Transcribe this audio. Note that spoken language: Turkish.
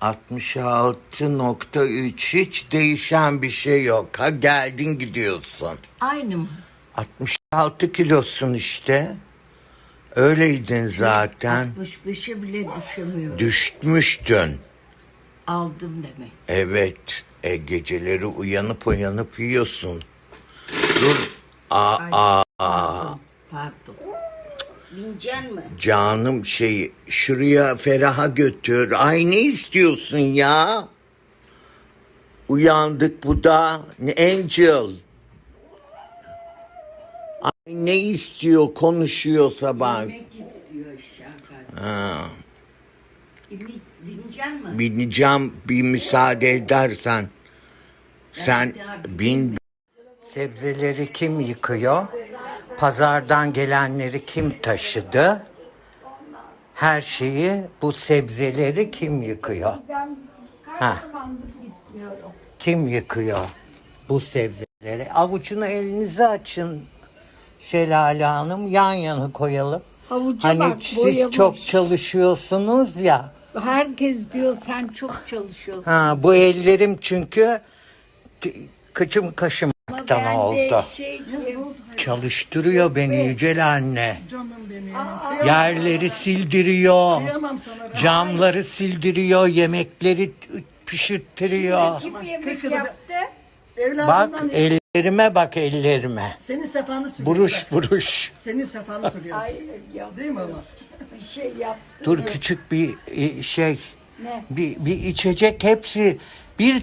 66.3 hiç değişen bir şey yok. Ha geldin gidiyorsun. Aynı mı? 66 kilosun işte. Öyleydin zaten. 65'e bile düşemiyorum. Düşmüştün. Aldım demek. Evet. E, geceleri uyanıp uyanıp yiyorsun. Dur. Aa, Ay, aa, Pardon. Pardon. Bineceksin mi? canım şey şuraya Ferah'a götür. Ay ne istiyorsun ya? Uyandık bu da. Ne- Angel. Ay ne istiyor konuşuyor sabah. Yemek istiyor aşağı Ha, Bin, bineceksin mi? bineceğim bir müsaade edersen. Sen bin. Sebzeleri kim yıkıyor? Pazardan gelenleri kim taşıdı? Her şeyi bu sebzeleri kim yıkıyor? Ha. Kim yıkıyor bu sebzeleri? Avucunu elinize açın Şelale Hanım. Yan yana koyalım. Havuca Hani bak siz boyamış. çok çalışıyorsunuz ya. Herkes diyor sen çok çalışıyorsun. Ha, bu ellerim çünkü kıçım kaşımaktan De oldu. şey Çalıştırıyor beni Yücel anne. Canım benim. Yerleri sildiriyor. Kıyamam sana. Camları sildiriyor. Yemekleri pişirttiriyor. kim yemek Kırkıda be- yaptı? Bak ellerime bak ellerime. senin sefanı sürüyor. Buruş buruş. Senin sefanı sürüyor. Ay ya Değil mi ama? bir şey yaptı. Dur küçük bir e, şey. Ne? Bir, bir içecek hepsi bir